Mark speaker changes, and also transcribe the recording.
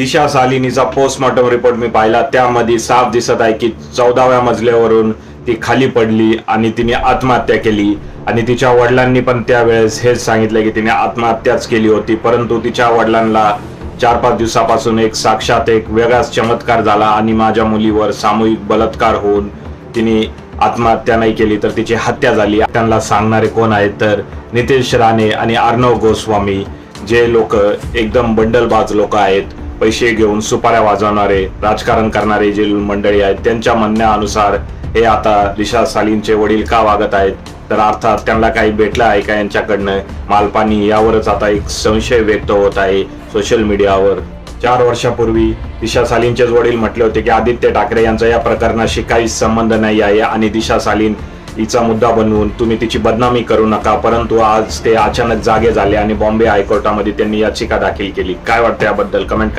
Speaker 1: दिशा सालिनीचा postmortem report मी पाहिला. त्यामध्ये साफ दिसत आहे की चौदाव्या मजल्यावरून ती खाली पडली आणि तिने आत्महत्या केली. आणि तिच्या वडिलांनी पण त्यावेळेस हेच सांगितलं की तिने आत्महत्याच केली होती. परंतु तिच्या वडिलांना चार पाच दिवसापासून एक साक्षात एक वेगळाच चमत्कार झाला आणि माझ्या मुलीवर सामूहिक बलात्कार होऊन तिने आत्महत्या नाही केली तर तिची हत्या झाली. त्यांना सांगणारे कोण आहेत तर नितेश राणे आणि अर्णव गोस्वामी जे लोक एकदम बंडलबाज लोक आहेत. पैसे घेऊन सुपाऱ्या वाजवणारे राजकारण करणारे जे मंडळी आहेत त्यांच्या म्हणण्यानुसार हे आता दिशा सालींचे वडील का वागत आहेत? तर अर्थात त्यांना काही भेटलं आहे का यांच्याकडनं? मालपानी यावरच आता एक संशय व्यक्त होत आहे सोशल मीडियावर. चार वर्षापूर्वी दिशा सालींचेच वडील म्हटले होते की आदित्य ठाकरे यांचा या प्रकरणाशी काहीच संबंध नाही आहे आणि दिशा सालीन हिचा मुद्दा बनवून तुम्ही तिची बदनामी करू नका परंतु आज ते अचानक जागे झाले आणि बॉम्बे हायकोर्टामध्ये त्यांनी याचिका दाखल केली. काय वाटतं याबद्दल? कमेंट करा.